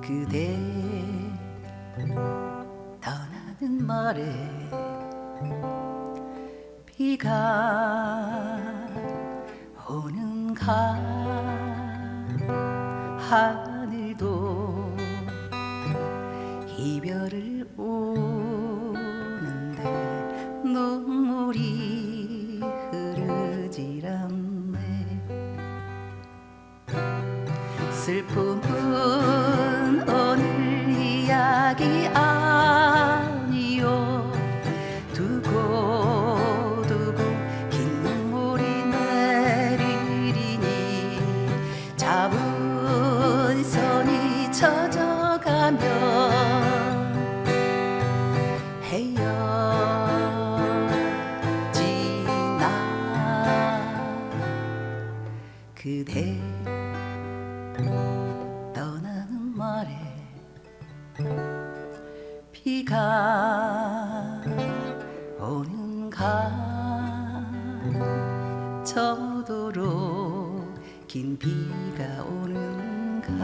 그대 떠나는 말에 비가 오는가 하늘도 이별을 우는데 눈물이 슬픔은 오늘 이야기 아니요. 두고 두고 긴 눈물이 내리리니 잡은 손이 젖어가면 헤어지나? 그대 떠나는 말에 비가 오는가? 저도록 긴 비가 오는가